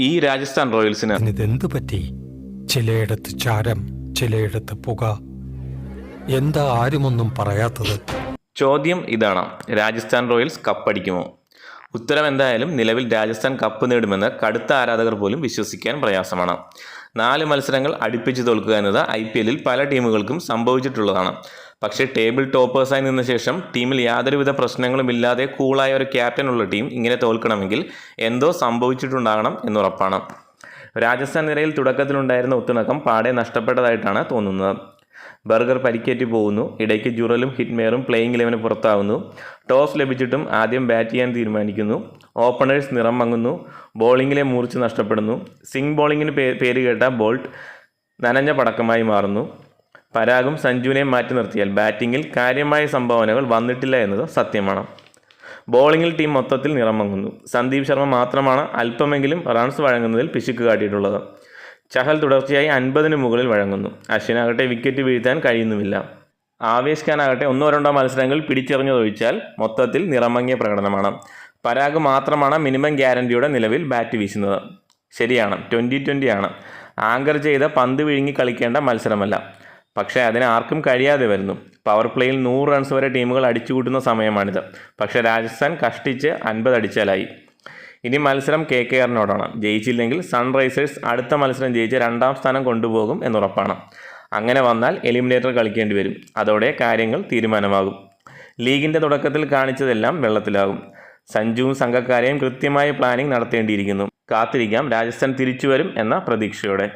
ഈ രാജസ്ഥാൻ റോയൽസിന് ഇതെന്ത് പറ്റി? ചിലയിടത്ത് ചാരം ചിലയിടത്ത് പുക. എന്താ ആരുമൊന്നും പറയാത്തത്? ചോദ്യം ഇതാണ്. രാജസ്ഥാൻ റോയൽസ് കപ്പടിക്കുമോ? ഉത്തരം എന്തായാലും നിലവിൽ രാജസ്ഥാൻ കപ്പ് നേടുമെന്ന് കടുത്ത ആരാധകർ പോലും വിശ്വസിക്കാൻ പ്രയാസമാണ്. നാല് മത്സരങ്ങൾ അടുപ്പിച്ച് തോൽക്കുക എന്നത് ഐ പി എല്ലിൽ പല ടീമുകൾക്കും സംഭവിച്ചിട്ടുള്ളതാണ്. പക്ഷേ ടേബിൾ ടോപ്പേഴ്സായി നിന്ന ശേഷം ടീമിൽ യാതൊരുവിധ പ്രശ്നങ്ങളും ഇല്ലാതെ കൂളായ ഒരു ക്യാപ്റ്റൻ ഉള്ള ടീം ഇങ്ങനെ തോൽക്കണമെങ്കിൽ എന്തോ സംഭവിച്ചിട്ടുണ്ടാകണം എന്നുറപ്പാണ്. രാജസ്ഥാൻ നിരയിൽ തുടക്കത്തിലുണ്ടായിരുന്ന ഒത്തിണക്കം പാടെ നഷ്ടപ്പെട്ടതായിട്ടാണ് തോന്നുന്നത്. ബർഗർ പരിക്കേറ്റ് പോകുന്നു. ഇടയ്ക്ക് ജുറലും ഹിറ്റ്മെയറും പ്ലേയിങ് ഇലവന് പുറത്താവുന്നു. ടോസ് ലഭിച്ചിട്ടും ആദ്യം ബാറ്റ് ചെയ്യാൻ തീരുമാനിക്കുന്നു. ഓപ്പണേഴ്സ് നിറം മങ്ങുന്നു. ബോളിങ്ങിലെ മൂർച്ച നഷ്ടപ്പെടുന്നു. സിംഗ് ബോളിങ്ങിന് പേ പേര് കേട്ട ബോൾട്ട് നനഞ്ഞ പടക്കമായി മാറുന്നു. പരാഗും സഞ്ജുവിനെ മാറ്റി നിർത്തിയാൽ ബാറ്റിങ്ങിൽ കാര്യമായ സംഭാവനകൾ വന്നിട്ടില്ല എന്നത് സത്യമാണ്. ബോളിങ്ങിൽ ടീം മൊത്തത്തിൽ നിറം മങ്ങുന്നു. സന്ദീപ് ശർമ്മ മാത്രമാണ് അല്പമെങ്കിലും റൺസ് വഴങ്ങുന്നതിൽ പിശുക്ക് കാട്ടിയിട്ടുള്ളത്. ചഹൽ തുടർച്ചയായി അൻപതിന് മുകളിൽ വഴങ്ങുന്നു. അശ്വിനാകട്ടെ വിക്കറ്റ് വീഴ്ത്താൻ കഴിയുന്നുമില്ല. ആവേശ് ഖാനാകട്ടെ ഒന്നോ രണ്ടോ മത്സരങ്ങൾ പിടിച്ചെറിഞ്ഞതൊഴിച്ചാൽ മൊത്തത്തിൽ നിറമങ്ങിയ പ്രകടനമാണ്. പരാഗ് മാത്രമാണ് മിനിമം ഗ്യാരണ്ടിയുടെ നിലവിൽ ബാറ്റ് വീശുന്നത്. ശരിയാണ് ട്വന്റി ട്വന്റി ആണ്. ആങ്കർ ചെയ്ത പന്ത് വിഴുങ്ങി കളിക്കേണ്ട മത്സരമല്ല. പക്ഷേ അതിന് ആർക്കും കഴിയാതെ വരുന്നു. പവർ പ്ലേയിൽ നൂറ് റൺസ് വരെ ടീമുകൾ അടിച്ചുകൂട്ടുന്ന സമയമാണിത്. പക്ഷേ രാജസ്ഥാൻ കഷ്ടിച്ച് അൻപത് അടിച്ചാലായി. ഇനി മത്സരം കെ കെ ആറിനോടാണ്. ജയിച്ചില്ലെങ്കിൽ സൺറൈസേഴ്സ് അടുത്ത മത്സരം ജയിച്ച് രണ്ടാം സ്ഥാനം കൊണ്ടുപോകും എന്നുറപ്പാണ്. അങ്ങനെ വന്നാൽ എലിമിനേറ്റർ കളിക്കേണ്ടി വരും. അതോടെ കാര്യങ്ങൾ തീരുമാനമാകും. ലീഗിന്റെ തുടക്കത്തിൽ കാണിച്ചതെല്ലാം വെള്ളത്തിലാകും. സഞ്ജുവും സംഘക്കാരെയും കൃത്യമായ പ്ലാനിംഗ് നടത്തേണ്ടിയിരിക്കുന്നു. കാത്തിരിക്കാം. രാജസ്ഥാൻ തിരിച്ചുവരും എന്ന പ്രതീക്ഷയോടെ.